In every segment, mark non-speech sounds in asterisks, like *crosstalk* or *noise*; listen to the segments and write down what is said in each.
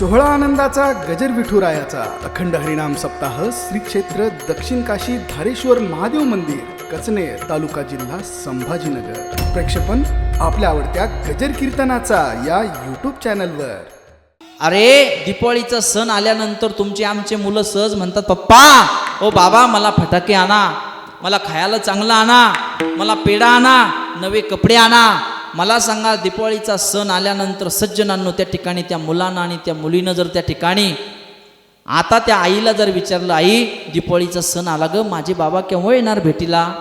सोहळा आनंदाचा गजर विठुरायाचा अखंड हरिनाम सप्ताह श्री क्षेत्र दक्षिण काशी धारेश्वर महादेव मंदिर कचने तालुका जिल्हा संभाजीनगर. प्रेक्षपण आपल्या आवडत्या गजर कीर्तनाचा या यूट्यूब चॅनलवर अरे दिपाळीचा सण आल्यानंतर तुमचे आमचे मुलं सहज म्हणतात पप्पा ओ बाबा मला फटाके आणा मला खायला चांगलं आणा मला पेढा आणा नवे कपडे आणा मला सांगा दिपाळीचा सण आल्यानंतर सज्जनांनो त्या ठिकाणी त्या मुलांना आणि त्या मुलीनं जर त्या ठिकाणी आता त्या आईला जर विचारलं आई दिपाळीचा सण आला ग माझे बाबा केव्हा येणार भेटीला?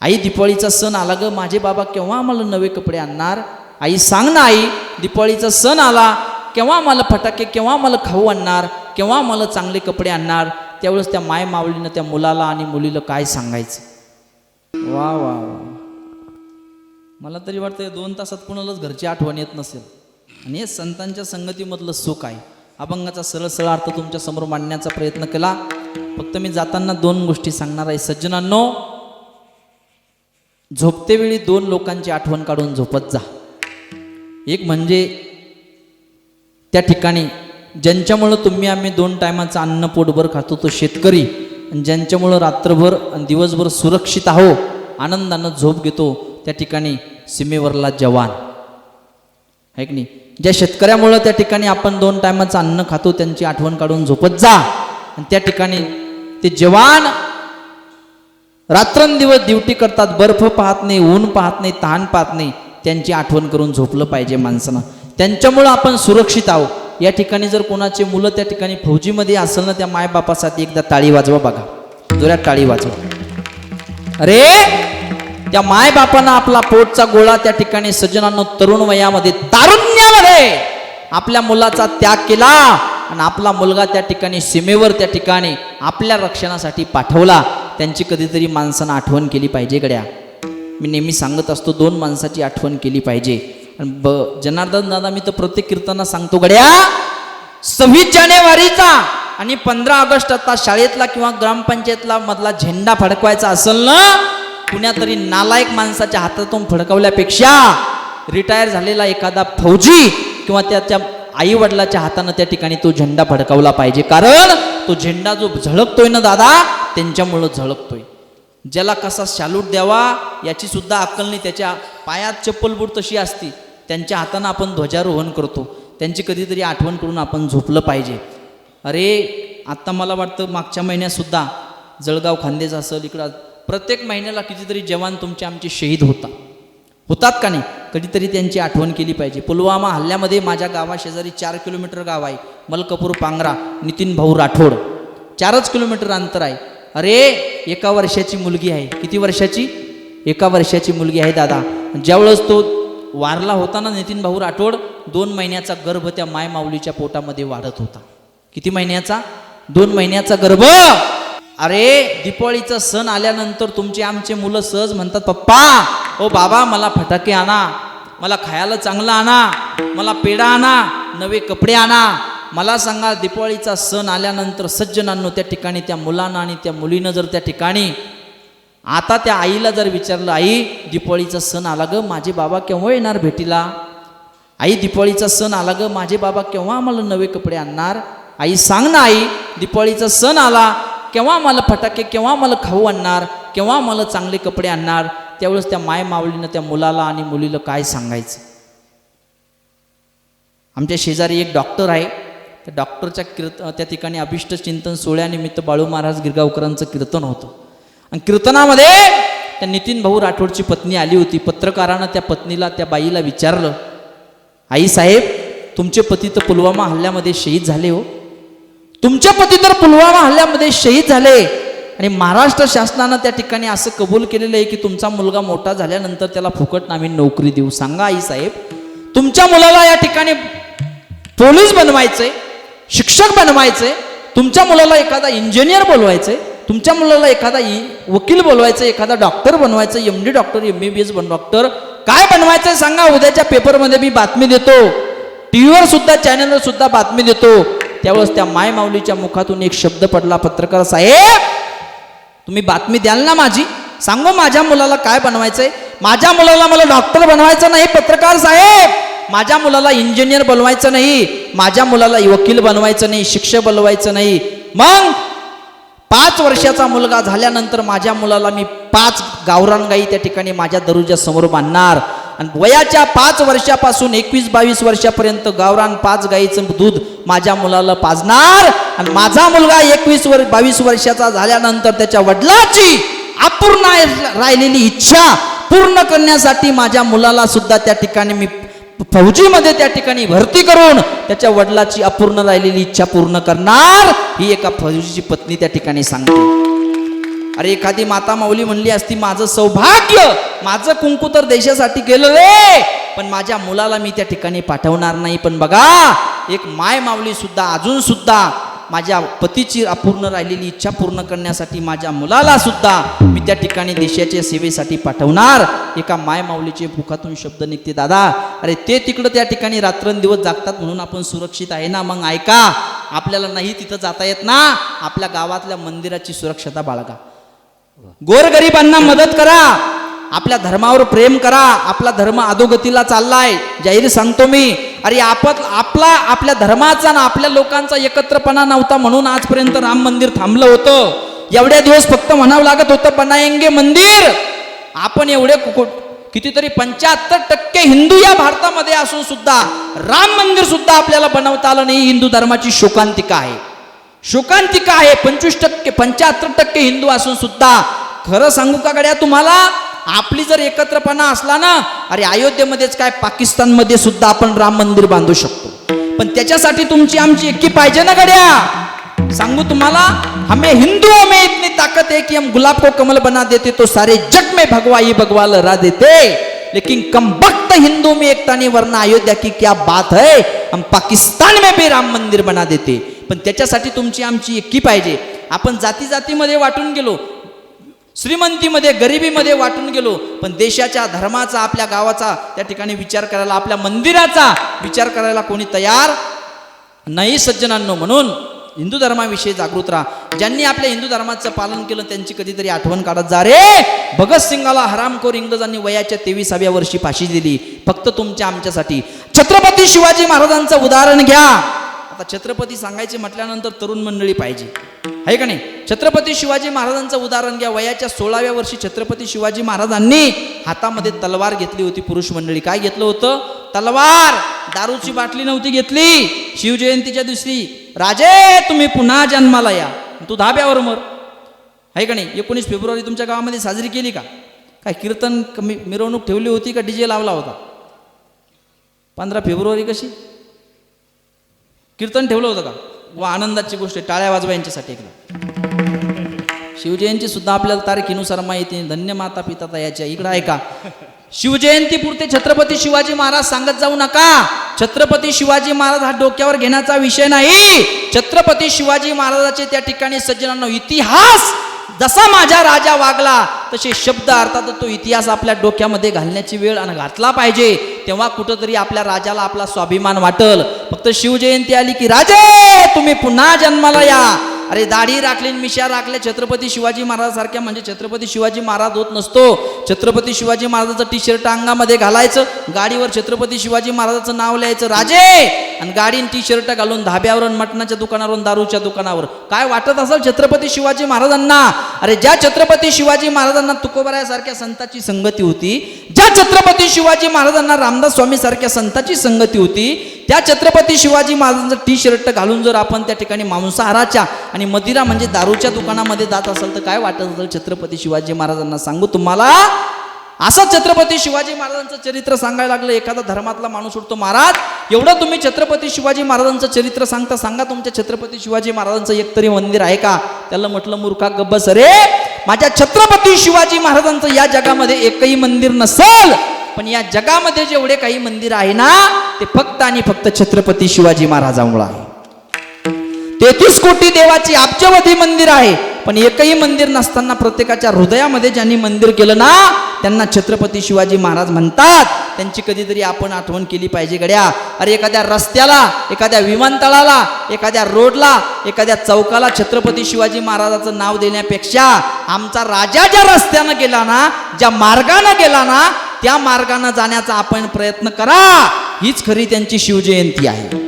आई दिपाळीचा सण आला ग माझे बाबा केव्हा आम्हाला नवे कपडे आणणार? आई सांग ना आई दिपाळीचा सण आला केव्हा मला फटाके केव्हा मला खाऊ आणणार? केव्हा मला चांगले कपडे आणणार? त्यावेळेस त्या माय मावलीनं त्या मुलाला आणि मुलीला काय सांगायचं? वा वा वा. मला तरी वाटतं दोन तासात कुणालाच घरची आठवण येत नसेल. आणि हे संतांच्या संगतीमधलं सुख आहे. अभंगाचा सरळ सरळ अर्थ तुमच्यासमोर मांडण्याचा प्रयत्न केला. फक्त मी जाताना दोन गोष्टी सांगणार आहे. सज्जनांनो झोपतेवेळी दोन लोकांची आठवण काढून झोपत जा. एक म्हणजे त्या ठिकाणी ज्यांच्यामुळं तुम्ही आम्ही दोन टायमाचं अन्न पोटभर खातो तो शेतकरी. आणि ज्यांच्यामुळं रात्रभर आणि दिवसभर सुरक्षित आहो आनंदानं झोप घेतो. त्या ठिकाणी सीमेवरला जवान. आहे की नाही? ज्या शेतकऱ्यामुळं त्या ठिकाणी आपण दोन टायमाचं अन्न खातो त्यांची आठवण काढून झोपत जा. आणि त्या ठिकाणी ते जवान रात्रंदिवस ड्युटी करतात बर्फ पाहत नाही ऊन पाहत नाही तहान पाहत नाही त्यांची आठवण करून झोपलं पाहिजे माणसानं. त्यांच्यामुळं आपण सुरक्षित आहोत. या ठिकाणी जर कोणाचे मुलं त्या ठिकाणी फौजीमध्ये असेल ना त्या मायबापासाठी एकदा टाळी वाजवा बघा. जोऱ्यात टाळी वाजवा. अरे! त्या मायबापानं आपला पोटचा गोळा त्या ठिकाणी सज्जनांनो तरुण वयामध्ये तारुण्यामध्ये आपल्या मुलाचा त्याग केला आणि आपला मुलगा त्या ठिकाणी सीमेवर त्या ठिकाणी आपल्या रक्षणासाठी पाठवला त्यांची कधीतरी माणसानं आठवण केली पाहिजे गड्या. मी नेहमी सांगत असतो दोन माणसाची आठवण केली पाहिजे. आणि ब जनार्दन दादा मी तर प्रत्येक कीर्तना सांगतो गड्या सव्वीस जानेवारीचा आणि पंधरा ऑगस्ट आता शाळेतला किंवा ग्रामपंचायतला मधला झेंडा फडकवायचा असेल ना कुणातरी नालायक माणसाच्या हातातून फडकवल्यापेक्षा रिटायर झालेला एखादा फौजी किंवा त्याच्या आई वडिलाच्या हातानं त्या ठिकाणी तो झेंडा फडकावला पाहिजे. कारण तो झेंडा जो झळकतोय ना दादा त्यांच्यामुळं झळकतोय. ज्याला कसा शालूट द्यावा याची सुद्धा अक्कल नाही. त्याच्या पायात चप्पल बूट तशी असती. त्यांच्या हातानं आपण ध्वजारोहण करतो. त्यांची कधीतरी आठवण करून आपण झोपलं पाहिजे. अरे आत्ता मला वाटतं मागच्या महिन्यातसुद्धा जळगाव खांदेच असेल इकडं प्रत्येक महिन्याला कितीतरी जवान तुमचे आमचे शहीद होतात. होतात का नाही? कधीतरी त्यांची आठवण केली पाहिजे. पुलवामा हल्ल्यामध्ये माझ्या गावाशेजारी चार किलोमीटर गाव आहे. मलकपूर पांगरा नितीन भाऊ राठोड. चारच किलोमीटर अंतर आहे. अरे एका वर्षाची मुलगी आहे. किती वर्षाची? एका वर्षाची मुलगी आहे दादा. ज्यावेळेस तो वारला होता ना नितीन भाऊ राठोड दोन महिन्याचा गर्भ त्या मायमाऊलीच्या पोटामध्ये वाढत होता. किती महिन्याचा? दोन महिन्याचा गर्भ! अरे दीपावळीचा सण आल्यानंतर तुमचे आमचे मुलं सहज म्हणतात पप्पा ओ बाबा मला फटाके आणा मला खायला चांगलं आणा मला पेढा आणा नवे कपडे आणा. मला सांगा दिपाळीचा सण आल्यानंतर सज्जनांनो त्या ठिकाणी त्या मुलांना आणि त्या मुलीनं जर त्या ठिकाणी आता त्या आईला जर विचारलं आई दिपाळीचा सण आला ग माझे बाबा केव्हा येणार भेटीला? आई दिपाळीचा सण आला ग माझे बाबा केव्हा आम्हाला नवे कपडे आणणार? आई सांग ना आई दिपाळीचा सण आला केव्हा मला फटाके केव्हा मला खाऊ आणणार केव्हा मला चांगले कपडे आणणार त्यावेळेस त्या माय मावलीनं त्या मुलाला आणि मुलीला काय सांगायचं? आमच्या शेजारी एक डॉक्टर आहे. त्या डॉक्टरच्या कीर्त त्या ठिकाणी अभिष्ट चिंतन सोहळ्यानिमित्त बाळू महाराज गिरगावकरांचं कीर्तन होतं. आणि कीर्तनामध्ये त्या नितीन भाऊ राठोडची पत्नी आली होती. पत्रकारानं त्या पत्नीला त्या बाईला विचारलं आई साहेब तुमचे पती तर पुलवामा हल्ल्यामध्ये शहीद झाले हो. तुमचे पती तर पुलवामा हल्ल्यामध्ये शहीद झाले. आणि महाराष्ट्र शासनानं त्या ठिकाणी असं कबूल केलेलं आहे की तुमचा मुलगा मोठा झाल्यानंतर त्याला फुकट नामी नोकरी देऊ. सांगा आई साहेब तुमच्या मुलाला या ठिकाणी पोलीस बनवायचंय शिक्षक बनवायचंय तुमच्या मुलाला एखादा इंजिनियर बोलवायचंय तुमच्या मुलाला एखादा वकील बोलवायचं एखादा डॉक्टर बनवायचं M D doctor M B B S बन डॉक्टर काय बनवायचं सांगा. उद्याच्या पेपरमध्ये मी बातमी देतो. टी व्हीवर सुद्धा चॅनलवर सुद्धा बातमी देतो. त्यावेळेस त्या माय माऊलीच्या मुखातून एक शब्द पडला पत्रकार साहेब तुम्ही बातमी द्याल ना माझी? सांगू माझ्या मुलाला काय बनवायचंय? माझ्या मुलाला मला डॉक्टर बनवायचं नाही पत्रकार साहेब. माझ्या मुलाला इंजिनियर बनवायचं नाही माझ्या मुलाला वकील बनवायचं नाही शिक्षक बनवायचं नाही. मग पाच वर्षाचा मुलगा झाल्यानंतर माझ्या मुलाला मी पाच गावरान गाई त्या ठिकाणी माझ्या दरुजा समोर बांधणार. आणि वयाच्या पाच वर्षापासून एकवीस बावीस वर्षापर्यंत गावरान पाच गाईचं दूध माझ्या मुलाला पाजणार. आणि माझा मुलगा एकवीस वर बावीस वर्षाचा झाल्यानंतर त्याच्या वडिलाची अपूर्ण राहिलेली इच्छा पूर्ण करण्यासाठी माझ्या मुलाला सुद्धा त्या ठिकाणी मी फौजीमध्ये त्या ठिकाणी भरती करून त्याच्या वडिलाची अपूर्ण राहिलेली इच्छा पूर्ण करणार ही एका फौजीची पत्नी त्या ठिकाणी सांगते. अरे एखादी माता माऊली म्हणली असती माझं सौभाग्य माझं कुंकू तर देशासाठी गेलं रे. पण माझ्या मुलाला मी त्या ठिकाणी पाठवणार नाही. पण बघा एक माय माऊली सुद्धा अजून सुद्धा माझ्या पतीची अपूर्ण राहिलेली इच्छा पूर्ण करण्यासाठी माझ्या मुलाला सुद्धा मी त्या ठिकाणी देशाच्या सेवेसाठी पाठवणार. एका माय माऊलीचे मुखातून शब्द निघते दादा अरे ते तिकडं त्या ठिकाणी रात्रंदिवस जागतात म्हणून आपण सुरक्षित आहे ना मग ऐका आपल्याला नाही तिथं जाता येत ना. आपल्या गावातल्या मंदिराची सुरक्षता बाळगा. गोरगरिबांना मदत करा. आपल्या धर्मावर प्रेम करा. आपला धर्म अधोगतीला चाललाय. जाहीर सांगतो मी. अरे आपत आपला आपल्या धर्माचा ना आपल्या लोकांचा एकत्रपणा नव्हता म्हणून आजपर्यंत राम मंदिर थांबलं होतं. एवढ्या दिवस फक्त म्हणावं लागत होतं पनायंगे मंदिर. आपण एवढे कितीतरी पंच्याहत्तर टक्के हिंदू या भारतामध्ये असून सुद्धा राम मंदिर सुद्धा आपल्याला बनवता आलं नाही. हिंदू धर्माची शोकांतिका आहे. शोकांतिका आहे. पंचवीस टक्के पंच्याहत्तर टक्के हिंदू असून सुद्धा. खरं सांगू का गड्या तुम्हाला? आपली जर एकत्रपणा असला ना अरे अयोध्येमध्येच काय पाकिस्तानमध्ये सुद्धा आपण राम मंदिर बांधू शकतो. पण त्याच्यासाठी तुमची आमची एकी पाहिजे ना गड्या? सांगू तुम्हाला? हमें हिंदुओं में इतनी ताकत है कि हम गुलाब को कमल बना देते तो सारे जग में भगवा ही भगवा लहरा देते. लेकिन कम वक्त हिंदू में एकता नहीं वरना अयोध्या की क्या बात है? हम पाकिस्तान में भी राम मंदिर बना देते. पण त्याच्यासाठी तुमची आमची एकी पाहिजे. आपण जाती जातीमध्ये वाटून गेलो श्रीमंतीमध्ये गरिबीमध्ये वाटून गेलो पण देशाच्या धर्माचा आपल्या गावाचा त्या ठिकाणी विचार करायला आपल्या मंदिराचा विचार करायला कोणी तयार नाही सज्जनांनो. म्हणून हिंदू धर्माविषयी जागृत राहा. ज्यांनी आपल्या हिंदू धर्माचं पालन केलं त्यांची कधीतरी आठवण काढत जा रे. भगतसिंगाला हरामखोर इंग्रजांनी वयाच्या तेविसाव्या वर्षी फाशी दिली. फक्त तुमच्या आमच्यासाठी. छत्रपती शिवाजी महाराजांचं उदाहरण घ्या. आता छत्रपती सांगायचे म्हटल्यानंतर तरुण मंडळी पाहिजे. आहे का नाही? छत्रपती शिवाजी महाराजांचं उदाहरण घ्या. वयाच्या सोळाव्या वर्षी छत्रपती शिवाजी महाराजांनी हातामध्ये तलवार घेतली होती पुरुष मंडळी. काय घेतलं होतं? तलवार! दारूची बाटली नव्हती घेतली. शिवजयंतीच्या दिवशी राजे तुम्ही पुन्हा जन्माला या. तू धाब्यावर मर. आहे का नाही? एकोणीस फेब्रुवारी तुमच्या गावामध्ये साजरी केली का? काय कीर्तन कमी मिरवणूक ठेवली होती का? डीजे लावला होता? पंधरा फेब्रुवारी कशी? कीर्तन ठेवलं होतं का? व आनंदाची गोष्ट आहे. टाळ्या वाजवा यांच्यासाठी एकदा. शिवजयंती सुद्धा आपल्याला तारखेनुसार माहिती आहे. धन्य माता पिता याच्या. इकडं आहे का? शिवजयंती पुरते छत्रपती शिवाजी महाराज सांगत जाऊ नका. छत्रपती शिवाजी महाराज हा डोक्यावर घेण्याचा विषय नाही. छत्रपती शिवाजी महाराजाचे त्या ठिकाणी सज्जनांना इतिहास जसा माझ्या राजा वागला तसे शब्द अर्थात तो इतिहास आपल्या डोक्यामध्ये घालण्याची वेळ आणि घातला पाहिजे. तेव्हा कुठंतरी आपल्या राजाला आपला स्वाभिमान वाटल. फक्त शिवजयंती आली की राजे तुम्ही पुन्हा जन्माला या. अरे दाढी राखली मिशा राखल्या छत्रपती शिवाजी महाराजांसारख्या म्हणजे छत्रपती शिवाजी महाराज होत नसतो. छत्रपती शिवाजी महाराजाचं टी शर्ट अंगामध्ये घालायचं गाडीवर छत्रपती शिवाजी महाराजाचं नाव लिहायचं राजे! आणि गाडीन टी शर्ट घालून धाब्यावरून मटणाच्या दुकानावरून दारूच्या दुकानावर. काय वाटत असेल छत्रपती शिवाजी महाराजांना? अरे ज्या छत्रपती शिवाजी महाराजांना तुकोबरायासारख्या संताची संगती होती ज्या छत्रपती शिवाजी महाराजांना रामदास स्वामी सारख्या संताची संगती होती त्या छत्रपती शिवाजी महाराजांचं टी शर्ट घालून जर आपण त्या ठिकाणी मांसाहाराच्या आणि मदिरा म्हणजे दारूच्या दुकानामध्ये जात असेल तर काय वाटत असेल छत्रपती शिवाजी महाराजांना? सांगू तुम्हाला? असं छत्रपती शिवाजी महाराजांचं चरित्र सांगायला लागलं एखादा धर्मातला माणूस उठतो महाराज एवढं तुम्ही छत्रपती शिवाजी महाराजांचं चरित्र सांगता सांगा तुमच्या छत्रपती शिवाजी महाराजांचं एकतरी मंदिर आहे का? त्याला म्हटलं मूर्खा गब्बस अरे माझ्या छत्रपती शिवाजी महाराजांचं या जगामध्ये एकही मंदिर नसेल पण या जगामध्ये जेवढे काही मंदिर आहे ना ते फक्त आणि फक्त छत्रपती शिवाजी महाराजांमुळे आहे. तेहतीस कोटी देवाची अब्जवधी मंदिर आहे. पण एकही मंदिर नसताना प्रत्येकाच्या हृदयामध्ये ज्यांनी मंदिर केलं ना त्यांना छत्रपती शिवाजी महाराज म्हणतात त्यांची कधीतरी आपण आठवण केली पाहिजे गड्या. अरे एखाद्या रस्त्याला एखाद्या विमानतळाला एखाद्या रोडला एखाद्या चौकाला छत्रपती शिवाजी महाराजाचं नाव देण्यापेक्षा आमचा राजा ज्या रस्त्यानं गेला ना ज्या मार्गानं गेला ना त्या मार्गानं जाण्याचा आपण प्रयत्न करा. हीच खरी त्यांची शिवजयंती आहे.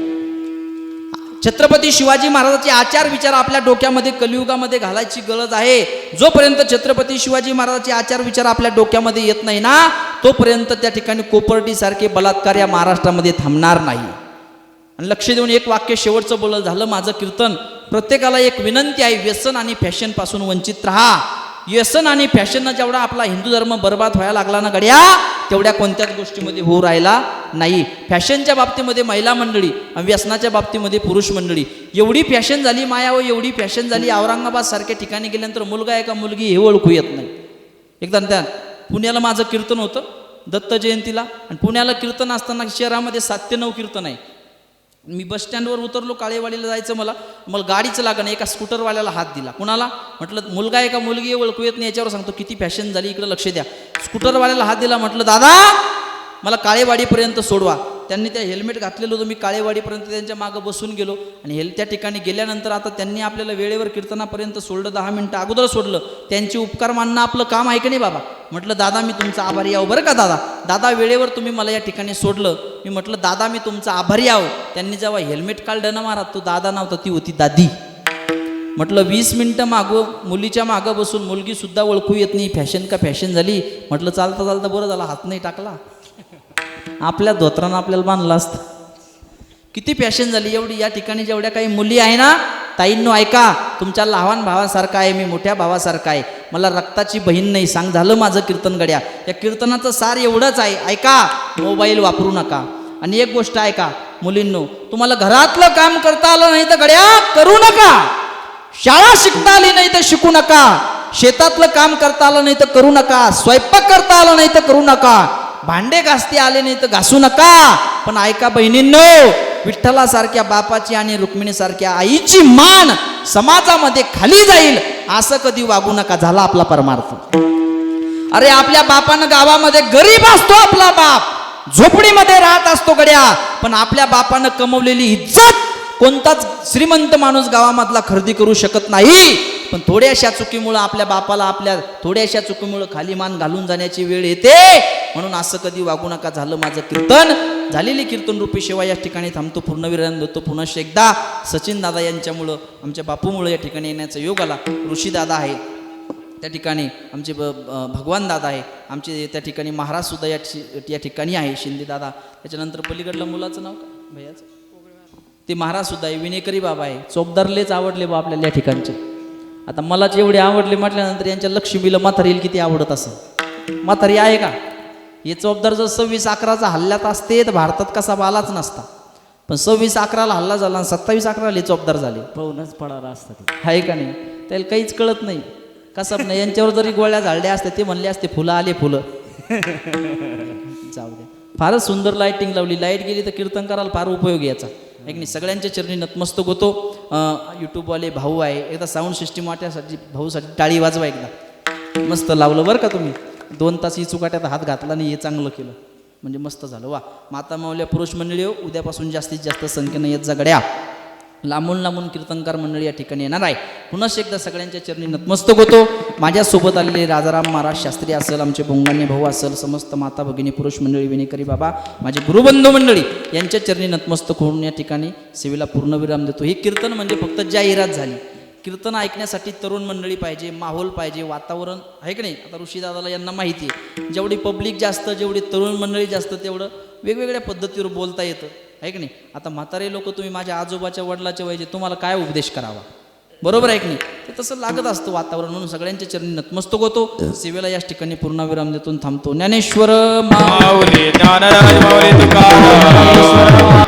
छत्रपती शिवाजी महाराजांचे आचार विचार आपल्या डोक्यामध्ये कलियुगामध्ये घालायची गरज आहे. जोपर्यंत छत्रपती शिवाजी महाराजांचे आचार विचार आपल्या डोक्यामध्ये येत नाही ना तोपर्यंत त्या ठिकाणी कोपर्टीसारखे बलात्कार या महाराष्ट्रामध्ये थांबणार नाही. आणि लक्ष देऊन एक वाक्य शेवटचं बोललं झालं माझं कीर्तन. प्रत्येकाला एक विनंती आहे व्यसन आणि फॅशनपासून वंचित राहा. व्यसन आणि फॅशननं जेवढा आपला हिंदू धर्म बर्बाद व्हायला लागला ना गड्या तेवढ्या कोणत्याच गोष्टीमध्ये होऊ राहिला नाही. फॅशनच्या बाबतीमध्ये महिला मंडळी आणि व्यसनाच्या बाबतीमध्ये पुरुष मंडळी. एवढी फॅशन झाली माया व एवढी फॅशन झाली औरंगाबाद सारख्या ठिकाणी गेल्यानंतर मुलगा आहे का मुलगी हे ओळखू येत नाही. एकदा त्या पुण्याला माझं कीर्तन होतं दत्त जयंतीला. आणि पुण्याला कीर्तन असताना शहरामध्ये सात ते नऊ कीर्तन आहे. मी बस स्टँडवर उतरलो काळेवाडीला जायचं मला. मला गाडीचं लागणं एका स्कूटरवाल्याला हात दिला. कुणाला? म्हटलं मुलगा आहे का मुलगी आहे? ओळखू येत नाही याच्यावर सांगतो किती फॅशन झाली इकडे लक्ष द्या. स्कूटरवाल्याला हात दिला म्हटलं दादा मला काळेवाडीपर्यंत सोडवा. त्यांनी त्या हेल्मेट घातलेलं होतं. मी काळेवाडीपर्यंत त्यांच्या मागं बसून गेलो. आणि हेल त्या ठिकाणी गेल्यानंतर आता त्यांनी आपल्याला वेळेवर कीर्तनापर्यंत सोडलं दहा मिनटं अगोदर सोडलं. त्यांचे उपकार मानणं आपलं काम आहे का नाही बाबा? म्हटलं दादा मी तुमचा आभारी आहो. बरं का दादा? दादा वेळेवर तुम्ही मला या ठिकाणी सोडलं. मी म्हटलं दादा मी तुमचा आभारी आहो. त्यांनी जेव्हा हेल्मेट काढलं ना महाराज तो दादा नव्हता ती होती दादी. म्हटलं वीस मिनटं मागं मुलीच्या मागं बसून मुलगी सुद्धा ओळखू येत नाही. फॅशन का फॅशन झाली? म्हटलं चालता चालता बरं झाला. हात नाही टाकला. आपल्या धोत्रानं आपल्याला बांधलं असतं. किती फॅशन झाली एवढी या ठिकाणी जेवढ्या काही मुली आहे ना ताईंनो ऐका तुमच्या लहान भावासारखा आहे मी मोठ्या भावासारखा आहे. मला रक्ताची बहीण नाही सांग झालं माझं कीर्तन गड्या या कीर्तनाचं सार एवढंच आहे ऐका मोबाईल वापरू नका. आणि एक गोष्ट ऐका मुलींनो तुम्हाला घरातलं काम करता आलं नाही तर गड्या करू नका. शाळा शिकता आली नाही तर शिकू नका. शेतातलं काम करता आलं नाही तर करू नका. स्वयंपाक करता आलं नाही तर करू नका. भांडे घासते आले नाही तर घासू नका. पण ऐका बहिणींनो विठ्ठलासारख्या बापाची आणि रुक्मिणीसारख्या आईची मान समाजामध्ये खाली जाईल असं कधी वागू नका झाला आपला परमार्थ. अरे आपल्या बापानं गावामध्ये गरीब असतो आपला बाप. झोपडीमध्ये राहत असतो गड्या पण आपल्या बापानं कमवलेली इज्जत कोणताच श्रीमंत माणूस गावामधला खरेदी करू शकत नाही. पण थोड्याशा चुकीमुळं आपल्या बापाला आपल्या थोड्याशा चुकीमुळं खाली मान घालून जाण्याची वेळ येते. म्हणून असं कधी वागू नका झालं माझं कीर्तन. झालेली कीर्तन रूपी सेवा या ठिकाणी थांबतो पूर्णविराम देतो. पुन्हा एकदा सचिन दादा यांच्यामुळं आमच्या बापूमुळं या ठिकाणी येण्याचा योग आला. ऋषी दादा आहे त्या ठिकाणी आमचे भगवान दादा आहे. आमचे त्या ठिकाणी महाराज सुद्धा या ठि- या ठिकाणी आहे शिंदे दादा. त्याच्यानंतर पलीकडलं मुलाचं नाव काय? भैयाचं? ते महाराज सुद्धा आहे विनेकरी बाबा आहे. चोपदारलेच आवडले बा आपल्याला या ठिकाणचे. आता मलाच एवढे आवडले म्हटल्यानंतर यांच्या लक्ष्मीला म्हातारीला किती आवडत असं म्हातारी आहे का? हे चोपदार जर सव्वीस अकराचा हल्ल्यात असते तर भारतात कसा बालाच नसता. पण सव्वीस अकराला हल्ला झाला आणि सत्तावीस अकराला हे चोपदार झाले. पाहूनच पडाला असतं ते. आहे का नाही? त्याला काहीच कळत नाही. कसं नाही यांच्यावर जरी गोळ्या झाडल्या असते ते म्हणले असते फुलं आले फुलं. *laughs* जाऊ द्या. फारच सुंदर लाईटिंग लावली. लाइट गेली तर कीर्तन करायला फार उपयोग याचा. की नाही सगळ्यांच्या चरणी नतमस्तक होतो. यूट्यूबवाले भाऊ आहे. एकदा साऊंड सिस्टीम वाट्यासाठी भाऊसाठी टाळी वाजवा एकदा. मस्त लावलं बरं का तुम्ही? दोन तास ही चुकाट्यात हात घातला आणि हे चांगलं केलं. म्हणजे मस्त झालं. वा. माता मावल्या पुरुष मंडळी उद्यापासून जास्तीत जास्त संख्येनं येत जगड्या. लांबून लांबून कीर्तनकार मंडळी या ठिकाणी येणार आहे. पुन्हा एकदा सगळ्यांच्या चरणी नतमस्तक होतो. माझ्यासोबत आलेले राजाराम महाराज शास्त्री असेल आमचे बोंगाने भाऊ असेल समस्त माता भगिनी पुरुष मंडळी विनेकरी बाबा माझे गुरुबंधू मंडळी यांच्या चरणी नतमस्तक होऊन या ठिकाणी सेवेला पूर्णविराम देतो. हे कीर्तन म्हणजे फक्त जाहिरात झाली. कीर्तन ऐकण्यासाठी तरुण मंडळी पाहिजे माहोल पाहिजे वातावरण आहे की नाही? आता ऋषीदादाला यांना माहिती आहे. जेवढी पब्लिक जास्त जेवढी तरुण मंडळी जास्त तेवढं वेगवेगळ्या पद्धतीवर बोलता येतं. आहे की नाही? आता म्हातारे लोक तुम्ही माझ्या आजोबाच्या वडिलाच्या वयाचे तुम्हाला काय उपदेश करावा? बरोबर आहे की नाही? ते तसं लागत असतं वातावरण म्हणून सगळ्यांच्या चरणी नतमस्तक होतो. सेवेला याच ठिकाणी पूर्णविराम देतून थांबतो. ज्ञानेश्वर माऊली ज्ञानराज माऊली तुकाराम.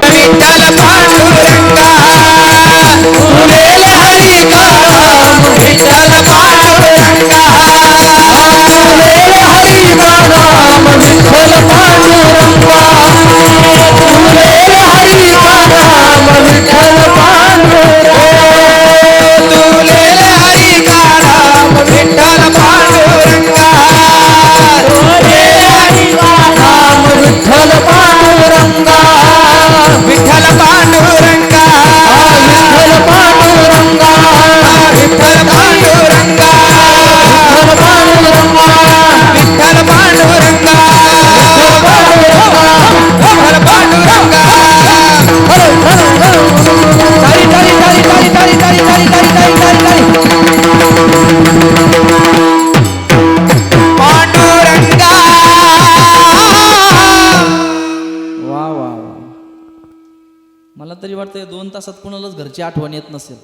तरी वाटतं दोन तासात कुणालाच घरची आठवण येत नसेल.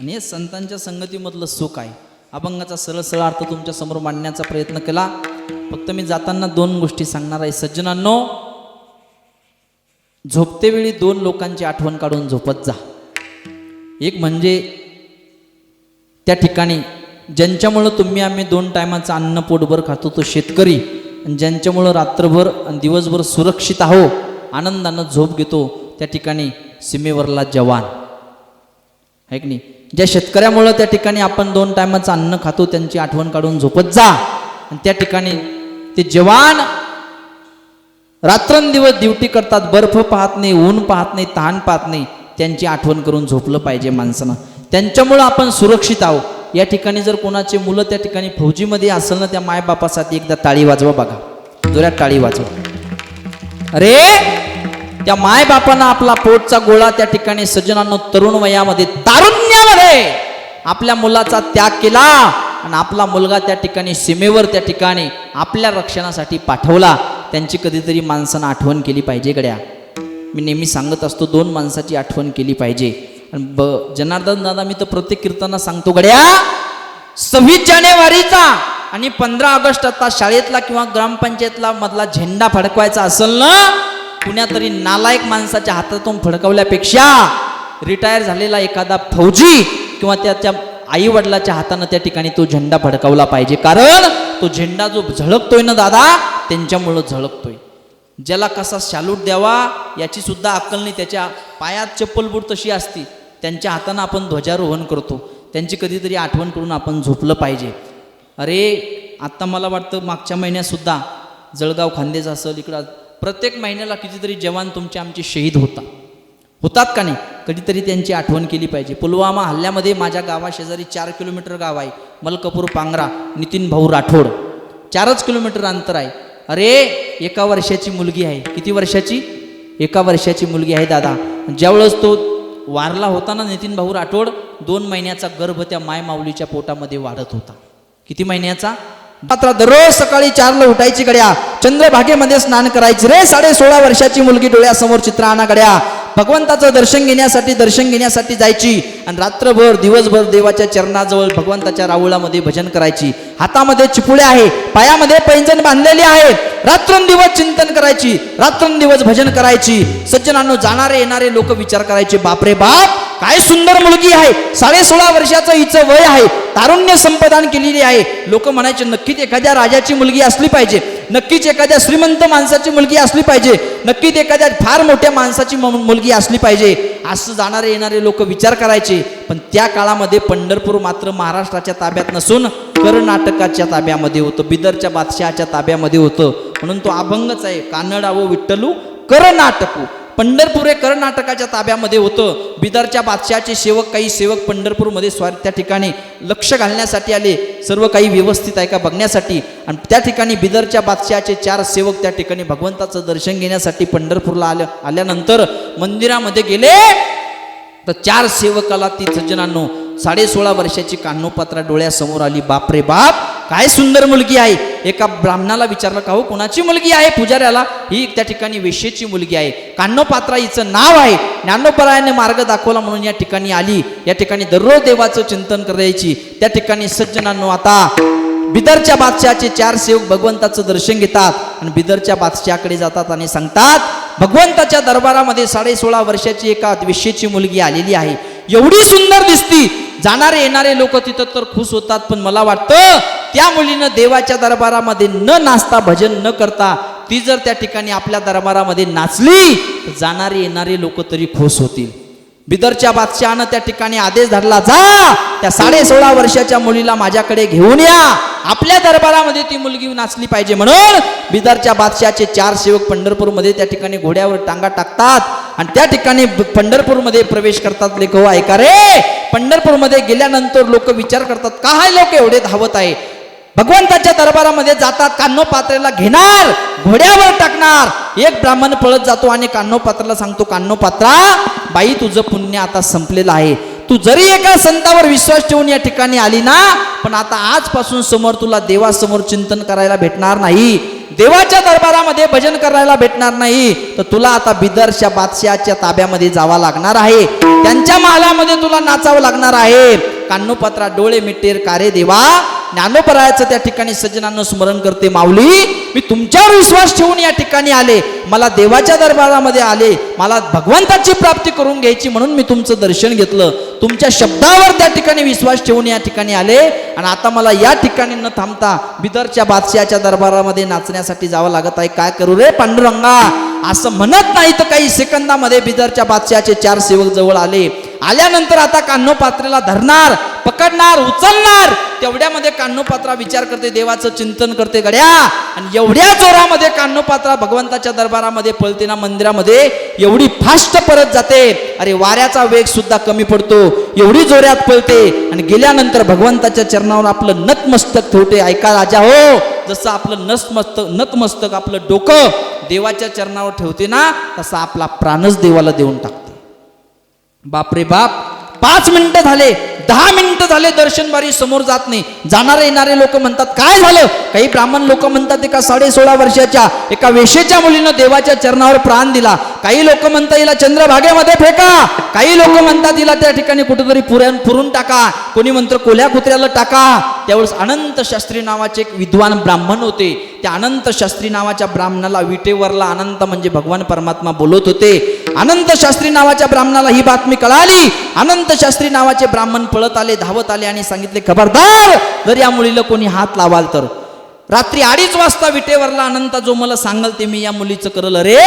आणि हे संतांच्या संगतीमधलं सुख आहे. अभंगाचा सरळ सरळ अर्थ तुमच्यासमोर मांडण्याचा प्रयत्न केला. फक्त मी जाताना दोन गोष्टी सांगणार आहे. सज्जनांनो झोपते वेळी दोन लोकांची आठवण काढून झोपत जा. एक म्हणजे त्या ठिकाणी ज्यांच्यामुळं तुम्ही आम्ही दोन टायमाचं अन्न पोटभर खातो तो शेतकरी. आणि ज्यांच्यामुळं रात्रभर आणि दिवसभर सुरक्षित आहो आनंदानं झोप घेतो त्या ठिकाणी सीमेवरला जवान. आहे की नाही? ज्या शेतकऱ्यामुळं त्या ठिकाणी आपण दोन टायमाचं अन्न खातो त्यांची आठवण काढून झोपत जा. आणि त्या ठिकाणी ते जवान रात्रंदिवस ड्युटी करतात बर्फ पाहत नाही ऊन पाहत नाही तहान पाहत नाही. त्यांची आठवण करून झोपलं पाहिजे माणसानं. त्यांच्यामुळं आपण सुरक्षित आहोत. या ठिकाणी जर कोणाचे मुलं त्या ठिकाणी फौजीमध्ये असेल ना त्या मायबापासाठी एकदा टाळी वाजवा बघा. जोऱ्यात टाळी वाजवा. अरे! त्या मायबापानं आपला पोटचा गोळा त्या ठिकाणी सज्जनानं तरुण वयामध्ये तारुण्यामध्ये आपल्या मुलाचा त्याग केला आणि आपला मुलगा त्या ठिकाणी सीमेवर त्या ठिकाणी आपल्या रक्षणासाठी पाठवला. त्यांची कधीतरी माणसानं आठवण केली पाहिजे गड्या. मी नेहमी सांगत असतो दोन माणसाची आठवण केली पाहिजे. आणि ब जनार्दन दादा मी तर प्रत्येक कीर्तना सांगतो गड्या सव्वीस जानेवारीचा आणि पंधरा ऑगस्ट आता शाळेतला किंवा ग्रामपंचायतला मधला झेंडा फडकवायचा असेल ना कुण्या नालायक माणसाच्या हातातून फडकवल्यापेक्षा रिटायर झालेला एखादा फौजी किंवा त्याच्या आई वडिलाच्या हातानं त्या ठिकाणी तो झेंडा फडकवला पाहिजे. कारण तो झेंडा जो झळकतोय ना दादा त्यांच्यामुळं झळकतोय. ज्याला कसा शालूट द्यावा याची सुद्धा अक्कल नाही. त्याच्या पायात चप्पलबूट तशी असती. त्यांच्या हातानं आपण ध्वजारोहण करतो. त्यांची कधीतरी आठवण करून आपण झोपलं पाहिजे. अरे आत्ता मला वाटतं मागच्या महिन्यातसुद्धा जळगाव खांदेच असेल इकडं प्रत्येक महिन्याला कितीतरी जवान तुमचे आमचे शहीद होतात. होतात का नाही? कधीतरी त्यांची आठवण केली पाहिजे. पुलवामा हल्ल्यामध्ये माझ्या गावाशेजारी चार किलोमीटर गाव आहे. मलकपूर पांगरा नितीन भाऊ राठोड. चारच किलोमीटर अंतर आहे. अरे एका वर्षाची मुलगी आहे. किती वर्षाची? एका वर्षाची मुलगी आहे दादा. ज्यावेळेस तो वारला होता ना नितीन भाऊ राठोड दोन महिन्याचा गर्भ त्या माय माऊलीच्या पोटामध्ये वाढत होता. किती महिन्याचा? मात्र दररोज सकाळी चारला उठायची गड्या. चंद्रभागेमध्ये स्नान करायची रे. साडे सोळा वर्षाची मुलगी डोळ्यासमोर चित्र आणा गड्या भगवंताचं दर्शन घेण्यासाठी दर्शन घेण्यासाठी जायची आणि रात्रभर दिवसभर देवाच्या चरणाजवळ भगवंताच्या राऊळामध्ये भजन करायची. हातामध्ये चिपुळे आहे पायामध्ये पैंजण बांधलेली आहे. रात्रंदिवस चिंतन करायची रात्रंदिवस भजन करायची. सज्जनांनो जाणारे येणारे लोक विचार करायचे बापरे बाप काय सुंदर मुलगी आहे. साडे सोळा वर्षाचं हिचं वय आहे. तारुण्य संपदान केलेली आहे. लोक म्हणायचे नक्कीच एखाद्या राजाची मुलगी असली पाहिजे. नक्कीच एखाद्या श्रीमंत माणसाची मुलगी असली पाहिजे. नक्कीच एखाद्या फार मोठ्या माणसाची मुलगी असली पाहिजे. असं जाणारे येणारे लोक विचार करायचे. पण त्या काळामध्ये पंढरपूर मात्र महाराष्ट्राच्या ताब्यात नसून कर्नाटकाच्या ताब्यामध्ये होतं. बिदरच्या बादशहाच्या ताब्यामध्ये होतं. म्हणून तो अभंगच आहे. कानडा व विठ्ठलू कर्नाटकू. पंढरपूर हे कर्नाटकाच्या ताब्यामध्ये होतं. बिदरच्या बादशहाचे सेवक काही सेवक पंढरपूरमध्ये स्वार त्या ठिकाणी लक्ष घालण्यासाठी आले. सर्व काही व्यवस्थित आहे का बघण्यासाठी? आणि त्या ठिकाणी बिदरच्या बादशाहचे चार सेवक त्या ठिकाणी भगवंताचं दर्शन घेण्यासाठी पंढरपूरला आल्या आल्यानंतर मंदिरामध्ये गेले. तर चार सेवकाला ती सज्जनांनो साडे सोळा वर्षाची कान्होपात्रा डोळ्यासमोर आली. बाप रे बाप! काय सुंदर मुलगी आहे. एका ब्राह्मणाला विचारलं का हो कोणाची मुलगी आहे पुजाऱ्याला? ही त्या ठिकाणी वेश्येची मुलगी आहे. कान्होपात्रा हिचं नाव आहे. ज्ञानोपरायाने मार्ग दाखवला म्हणून या ठिकाणी आली. या ठिकाणी दररोज देवाचं चिंतन करायची. त्या ठिकाणी सज्जनांनो आता बिदरच्या बादशाचे चार सेवक भगवंताचं दर्शन घेतात आणि बिदरच्या बादशाकडे जातात आणि सांगतात भगवंताच्या दरबारामध्ये साडे सोळा वर्षाची एका विषयेची मुलगी आलेली आहे. एवढी सुंदर दिसती. जाणारे येणारे लोक तिथं तर खुश होतात पण मला वाटतं त्या मुलीनं देवाच्या दरबारामध्ये न नाचता भजन न करता ती जर त्या ठिकाणी आपल्या दरबारामध्ये नाचली तर जाणारे येणारे लोक तरी खुश होतील. बिदरच्या बादशहानं त्या ठिकाणी आदेश धरला जा त्या साडे सोळा वर्षाच्या मुलीला माझ्याकडे घेऊन या. आपल्या दरबारामध्ये ती मुलगी नाचली पाहिजे म्हणून. बिदरच्या बादशहाचे चार सेवक पंढरपूरमध्ये त्या ठिकाणी घोड्यावर टांगा टाकतात आणि त्या ठिकाणी पंढरपूरमध्ये प्रवेश करतात. लेखो ऐका रे. पंढरपूरमध्ये गेल्यानंतर लोक विचार करतात का हा लोक एवढे धावत आहे? भगवंताच्या दरबारामध्ये जातात कान्हो पात्रेला घेणार घोड्यावर टाकणार. एक ब्राह्मण पळत जातो आणि कान्हो पात्राला सांगतो कान्हो पात्रा बाई तुझं पुण्य आता संपलेलं आहे. तू जरी एका संतावर विश्वास ठेवून या ठिकाणी आली ना पण आता आजपासून समोर तुला देवासमोर चिंतन करायला भेटणार नाही. देवाच्या दरबारामध्ये भजन करायला भेटणार नाही. तर तुला आता बिदरच्या बादशाच्या ताब्यामध्ये जावा लागणार आहे. त्यांच्या महालामध्ये तुला नाचावं लागणार आहे. कान्नोपात्रा डोळे मिटेर कारे देवा ज्ञानोपरायाचं त्या ठिकाणी सज्जनांना स्मरण करते माऊली. मी तुमच्यावर विश्वास ठेवून या ठिकाणी आले. मला देवाच्या दरबारामध्ये आले. मला भगवंताची प्राप्ती करून घ्यायची म्हणून मी तुमचं दर्शन घेतलं. तुमच्या शब्दावर त्या ठिकाणी विश्वास ठेवून या ठिकाणी आले. आणि आता मला या ठिकाणी न थांबता बिदरच्या बादशाच्या दरबारामध्ये नाचण्यासाठी जावं लागत आहे. काय करू रे पांडुरंगा? असं म्हणत नाही तर काही सेकंदामध्ये बिदरच्या बादशाचे चार सेवक जवळ आले. आल्यानंतर आता कान्होपात्रेला धरणार. पकडणार उचलणार. तेवढ्यामध्ये कान्होपात्रा विचार करते देवाचं चिंतन करते गड्या. आणि एवढ्या जोरामध्ये कान्होपात्रा भगवंताच्या दरबारामध्ये पळते ना मंदिरामध्ये एवढी फास्ट परत जाते. अरे वाऱ्याचा वेग सुद्धा कमी पडतो. एवढी जोरात पळते. आणि गेल्यानंतर भगवंताच्या चरणावर आपलं नतमस्तक ठेवते. ऐका राजा हो जसं आपलं नसमस्तक नतमस्तक आपलं डोकं देवाच्या चरणावर ठेवते ना तसा आपला प्राणच देवाला देऊन टाकते. बापरे बाप पाच मिनिटं झाले. दहा मिनिटं झाले दर्शनबारी समोर जात नाही. जाणारे येणारे लोक म्हणतात काय झालं? काही ब्राह्मण लोक म्हणतात एका साडे सोळा वर्षाच्या एका वेशेच्या मुलीनं देवाच्या चरणावर प्राण दिला. काही लोक म्हणतात हिला चंद्रभागेमध्ये फेका. काही लोक म्हणतात हिला त्या ठिकाणी कुठेतरी पुरण पुरून टाका. कोणी म्हणतं कोल्या कुत्र्याला टाका. त्यावेळेस अनंत शास्त्री नावाचे एक विद्वान ब्राह्मण होते. त्या अनंत शास्त्री नावाच्या ब्राह्मणाला विटेवरला अनंत म्हणजे भगवान परमात्मा बोलत होते. अनंत शास्त्री नावाच्या ब्राह्मणाला ही बातमी कळाली. अनंत शास्त्री नावाचे ब्राह्मण पळत आले धावत आले आणि सांगितले खबरदार जर या मुलीला कोणी हात लावाल तर. रात्री अडीच वाजता विटेवरला अनंत जो मला सांगाल ते मी या मुलीचं करल. रे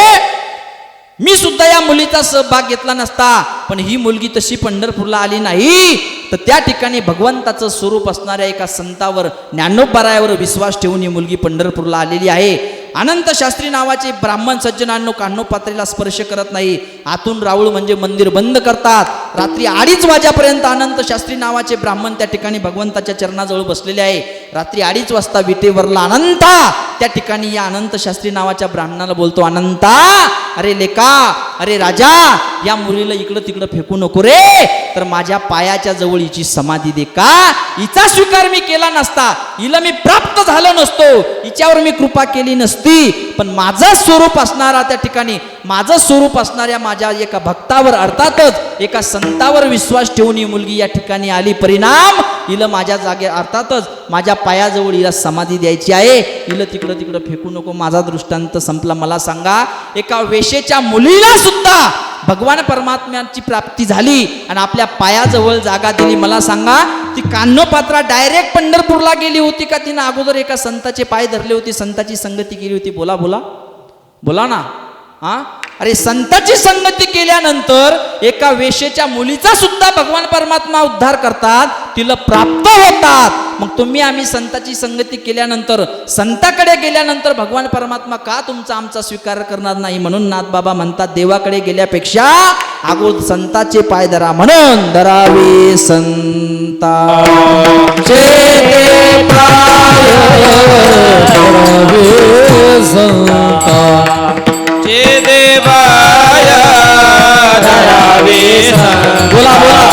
मी सुद्धा या मुलीचा सहभाग घेतला नसता पण ही मुलगी तशी पंढरपूरला आली नाही. तर त्या ठिकाणी भगवंताचं स्वरूप असणाऱ्या एका संतावर ज्ञानोपरायावर विश्वास ठेवून ही मुलगी पंढरपूरला आलेली आहे. अनंत शास्त्री नावाचे ब्राह्मण सज्जनांनो कान्होपात्रेला स्पर्श करत नाही. आतून राऊळ म्हणजे मंदिर बंद करतात. रात्री अडीच वाजेपर्यंत अनंत शास्त्री नावाचे ब्राह्मण त्या ठिकाणी भगवंताच्या चरणाजवळ बसलेले आहे. रात्री अडीच वाजता विटेवरला अनंता त्या ठिकाणी या अनंत शास्त्री नावाच्या ब्राह्मणाला बोलतो अनंता अरे लेका अरे राजा या मुलीला इकडं तिकडं फेकू नको रे. तर माझ्या पायाच्या जवळ हिची समाधी दे का? हिचा स्वीकार मी केला नसता. हिला मी प्राप्त झालो नसतो. हिच्यावर मी कृपा केली नसती. पण माझं स्वरूप असणारा त्या ठिकाणी माझं स्वरूप असणाऱ्या माझ्या एका भक्तावर अर्थातच एका संतावर विश्वास ठेवून ही मुलगी या ठिकाणी आली. परिणाम हिला माझ्या जागे अर्थातच माझ्या पायाजवळ हिला समाधी द्यायची आहे. हिला तिकडं तिकडं फेकू नको. माझा दृष्टांत संपला. मला सांगा एका वेशेच्या मुलीला सुद्धा भगवान परमात्म्याची प्राप्ती झाली आणि आपल्या पायाजवळ जागा दिली. मला सांगा ती कान्होपात्रा डायरेक्ट पंढरपूरला गेली होती का? तिनं अगोदर एका संताचे पाय धरले होते संताची संगती केली होती. बोला बोला. बोला ना. हा? अरे संताची संगती केल्यानंतर एका वेशेच्या मुलीचा सुद्धा भगवान परमात्मा उद्धार करतात तिला प्राप्त होतात. मग तुम्ही आम्ही संताची संगती केल्यानंतर संताकडे गेल्यानंतर भगवान परमात्मा का तुमचा आमचा स्वीकार करणार नाही? म्हणून नाथ बाबा म्हणतात देवाकडे गेल्यापेक्षा अगोदर संताचे पाय धरा म्हणून. धरावे संता. चे देवाय धरावे बोला बोला.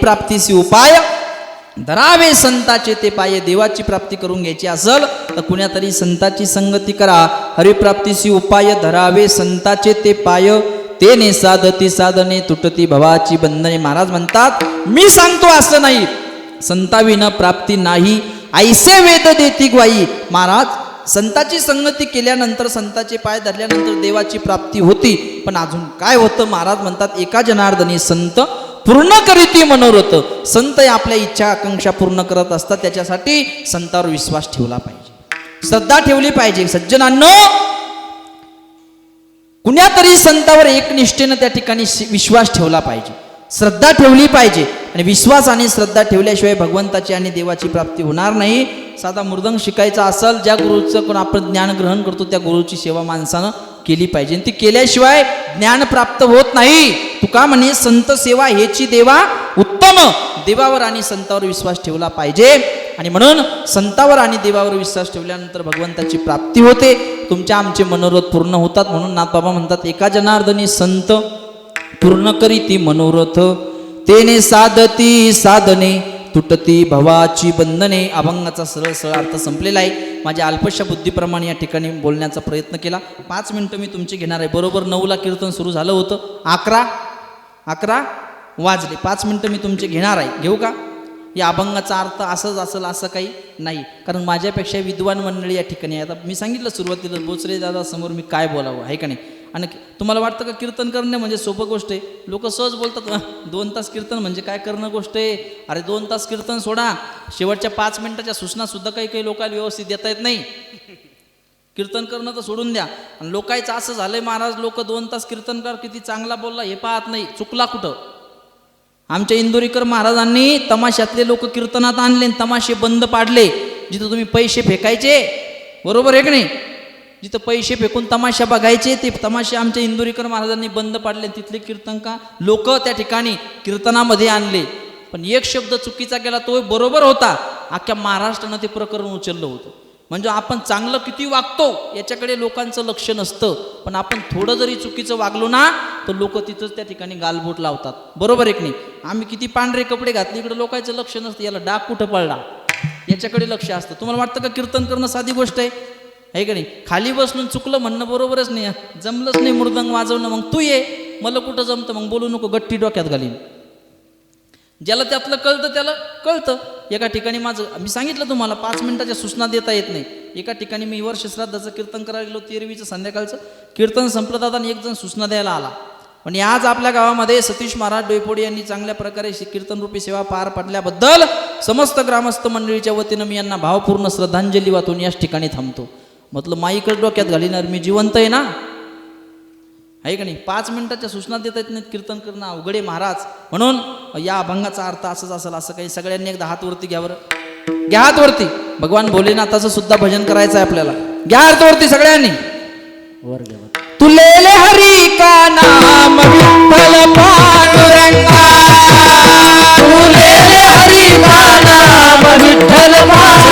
म्हणतात उपाय धरावे संताचे ते पाय देवाची प्राप्ती करून घ्यायची असल तर कुण्यातरी संताची संगती करा. हरिप्राप्तीसी उपाय धरावे संताचे ते पाय. तेने साधती साधने तुटती भवाची बंधने. महाराज म्हणतात मी सांगतो असं नाही. संताविन प्राप्ती नाही. ऐसे वेद देती ग्वाई महाराज संताची संगती केल्यानंतर संताचे पाय धरल्यानंतर देवाची प्राप्ती होती. पण अजून काय होतं? महाराज म्हणतात एका जनार्दनी संत पूर्ण करीती मनोरथ. संत हे आपल्या इच्छा आकांक्षा पूर्ण करत असतात. त्याच्यासाठी संतावर विश्वास ठेवला पाहिजे. श्रद्धा ठेवली पाहिजे. सज्जनांनो कुण्यातरी संतावर संतावर एकनिष्ठेनं त्या ठिकाणी विश्वास ठेवला पाहिजे. श्रद्धा ठेवली पाहिजे. आणि विश्वास आणि श्रद्धा ठेवल्याशिवाय भगवंताची आणि देवाची प्राप्ती होणार नाही. साधा मृदंग शिकायचा असेल ज्या गुरुचं कोण आपण ज्ञान ग्रहण करतो त्या गुरुची सेवा माणसानं केली पाहिजे. ती केल्याशिवाय ज्ञान प्राप्त होत नाही. तुका म्हणे संत सेवा हेची देवा उत्तम. देवावर आणि संतावर विश्वास ठेवला पाहिजे. आणि म्हणून संतावर आणि देवावर विश्वास ठेवल्यानंतर भगवंताची प्राप्ती होते. तुमच्या आमचे मनोरथ पूर्ण होतात. म्हणून नाथबाबा म्हणतात एका जनार्दनी संत पूर्ण करीती मनोरथ. तेने साधती साधने तुटती भवाची बंधने अभंगाचा सरळ सरळ अर्थ संपलेला आहे. माझ्या अल्पशा बुद्धीप्रमाणे या ठिकाणी बोलण्याचा प्रयत्न केला. पाच मिनटं मी तुमची घेणार आहे. बरोबर नऊला कीर्तन सुरू झालं होतं. अकरा अकरा वाजले. पाच मिनटं मी तुमचे घेणार आहे. घेऊ का? या अभंगाचा अर्थ असंच असेल असं काही नाही. कारण माझ्यापेक्षा विद्वान मंडळी या ठिकाणी आता मी सांगितलं सुरुवातीला बोचरे दादा समोर मी काय बोलावं आहे का नाही? आणि तुम्हाला वाटतं का कीर्तन करणे म्हणजे सोपं गोष्ट आहे? लोक सहज बोलतात दोन तास कीर्तन म्हणजे काय करणं गोष्ट आहे? अरे दोन तास कीर्तन सोडा. शेवटच्या पाच मिनिटाच्या सूचनासुद्धा काही काही लोकांना व्यवस्थित देता येत नाही. कीर्तन करणं तर सोडून द्या. आणि लोकांचं असं झालंय महाराज लोक दोन तास कीर्तनकार किती चांगला बोलला हे पाहत नाही. चुकला कुठं? आमच्या इंदोरीकर महाराजांनी तमाशातले लोक कीर्तनात आणले आणि तमाशे बंद पाडले जिथं तुम्ही पैसे फेकायचे. बरोबर आहे की नाही? जिथं पैसे फेकून तमाशा बघायचे ते तमाशे आमच्या इंदोरीकर महाराजांनी बंद पाडले तिथले कीर्तनका लोक त्या ठिकाणी कीर्तनामध्ये आणले. पण एक शब्द चुकीचा केला तो बरोबर होता. अख्ख्या महाराष्ट्रानं ते प्रकरण उचललं होतं. म्हणजे आपण चांगलं किती वागतो याच्याकडे लोकांचं लक्ष नसतं. पण आपण थोडं जरी चुकीचं वागलो ना तर लोक तिथंच त्या ठिकाणी गालबोट लावतात. बरोबर एक नाही? आम्ही किती पांढरे कपडे घातले इकडे लोकांचं लक्ष नसतं. याला डाग कुठं पडला? याच्याकडे लक्ष असतं. तुम्हाला वाटतं का कीर्तन करणं साधी गोष्ट आहे? आहे का नाही? खाली बसणं चुकलं म्हणणं बरोबरच नाही. जमलंच नाही मृदंग वाजवणं. मग तू ये. मला कुठं जमतं? मग बोलू नको गट्टी डोक्यात घालीन. ज्याला त्यातलं कळतं त्याला कळतं. एका ठिकाणी माझं मी सांगितलं तुम्हाला पाच मिनिटाच्या सूचना देता येत नाही. एका ठिकाणी मी वर्ष श्राद्धाचं कीर्तन करायला गेलो तेरवीचं संध्याकाळचं. कीर्तन संपलं दादा आणि एक जण सूचना द्यायला आला. पण आज आपल्या गावामध्ये सतीश महाराज डोयपोडे यांनी चांगल्या प्रकारे कीर्तनरूपी सेवा पार पाडल्याबद्दल समस्त ग्रामस्थ मंडळीच्या वतीनं मी यांना भावपूर्ण श्रद्धांजली वाहतून याच ठिकाणी थांबतो. म्हटलं माईकडे डोक्यात घालिणार मी जिवंत आहे ना? आहे का नाही? पाच मिनिटाच्या सूचना देता येत नाहीत कीर्तन करणं अवघडे महाराज. म्हणून या अभंगाचा अर्थ असंच असेल असं काही सगळ्यांनी एकदा हात वरती घ्या बरं. घ्या हात वरती. भगवान भोलेनाथाचं सुद्धा भजन करायचं आहे आपल्याला. घ्या हात वरती सगळ्यांनी. तुलेले हरी का नाम? विठ्ठल पांडुरंगा तुलेले हरी का नाम? विठ्ठल पांडुरंगा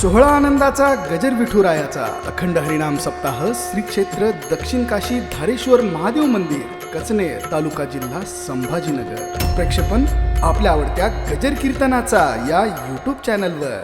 सोहळा आनंदाचा गजर विठुरायाचा अखंड हरिणाम सप्ताह श्री क्षेत्र दक्षिण काशी धारेश्वर महादेव मंदिर कचने तालुका जिल्हा संभाजीनगर. प्रक्षेपण आपल्या आवडत्या गजर कीर्तनाचा या यूट्यूब चॅनलवर